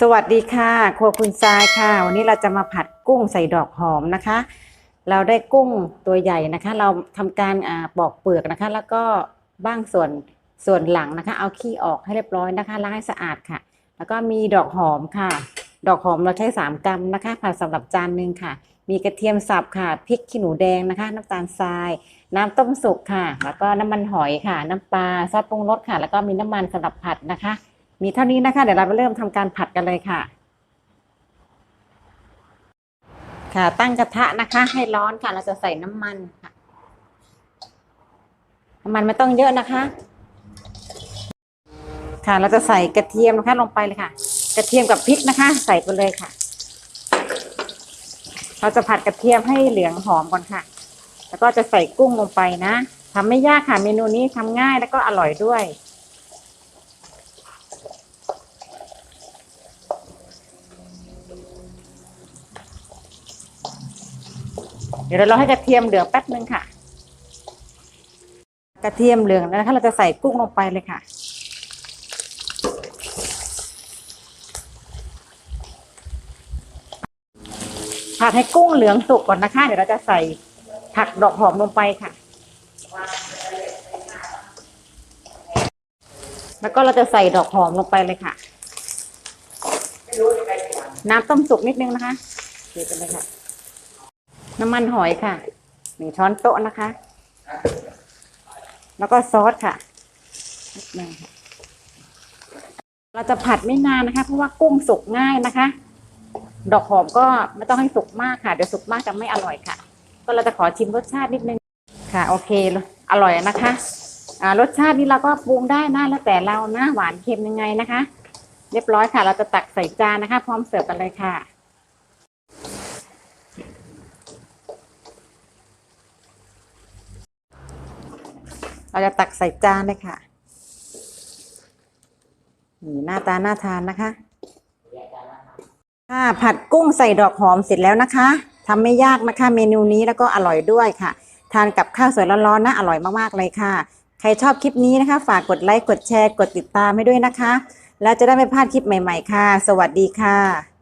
สวัสดีค่ะ ครัวคุณทรายค่ะ วันนี้เราจะมาผัดกุ้งใส่ดอกหอมนะคะ เราได้กุ้งตัวใหญ่นะคะ เราทำการอ่าปอกเปลือกนะคะ แล้วก็บ้างส่วนส่วนหลังนะคะ เอาขี้ออกให้เรียบร้อยนะคะล้างให้สะอาดค่ะ แล้วก็มีดอกหอมค่ะ ดอกหอมเราใช้สามกรัมนะคะผัดสำหรับจานหนึ่งค่ะ มีกระเทียมสับค่ะพริกขี้หนูแดงนะคะ น้ำตาลทราย น้ำต้มสุกค่ะ แล้วก็น้ำมันหอยค่ะ น้ำปลาซอสปรุงรสค่ะ แล้วก็มีน้ำมันสำหรับผัดนะคะ มีเท่านี้นะคะ เดี๋ยวเราไปเริ่มทำการผัดกันเลยค่ะ ค่ะตั้งกระทะนะคะ ให้ร้อนค่ะ เราจะใส่น้ำมันค่ะน้ำมันไม่ต้องเยอะนะคะ ค่ะ เราจะใส่กระเทียมนะคะลงไปเลยค่ะ กระเทียมกับพริกนะคะ ใส่ไปเลยค่ะ เราจะผัดกระเทียมให้เหลืองหอมก่อนค่ะ แล้วก็จะใส่กุ้งลงไปนะทำไม่ยากค่ะ เมนูนี้ทำง่ายแล้วก็อร่อยด้วย เดี๋ยวเราให้กระเทียมเหลืองแป๊บนึงค่ะ กระเทียมเหลืองแล้วนะคะเราจะใส่กุ้งลงไปเลยค่ะ ผัดให้กุ้งเหลืองสุกก่อนนะคะ เดี๋ยวเราจะใส่ผักดอกหอมลงไปค่ะ แล้วก็เราจะใส่ดอกหอมลงไปเลยค่ะ น้ำต้มสุกนิดนึงนะคะเทไปเลยค่ะ น้ำมันหอยค่ะหนึ่งช้อนโต๊ะนะคะ แล้วก็ซอสค่ะ เราจะผัดไม่นานนะคะ เพราะว่ากุ้งสุกง่ายนะคะ ดอกหอมก็ไม่ต้องให้สุกมากค่ะ เดี๋ยวสุกมากจะไม่อร่อยค่ะ ก็เราจะขอชิมรสชาตินิดนึงค่ะ โอเค อร่อยนะคะอ่ารสชาตินี้เราก็ปรุงได้นะแล้วแต่เรานะหวานเค็มยังไงนะคะ เรียบร้อยค่ะ เราจะตักใส่จานนะคะ พร้อมเสิร์ฟกันเลยค่ะ เราจะตักใส่จานเลยค่ะ นี่หน้าตาน่าทานนะคะค่ะผัดกุ้งใส่ดอกหอมเสร็จแล้วนะคะทำไม่ยากนะคะ เมนูนี้แล้วก็อร่อยด้วยค่ะ ทานกับข้าวสวยร้อนๆนะอร่อยมากๆเลยค่ะ ใครชอบคลิปนี้นะคะ ฝากกดไลค์กดแชร์กดติดตามให้ด้วยนะคะ แล้วจะได้ไม่พลาดคลิปใหม่ ๆ ค่ะ สวัสดีค่ะ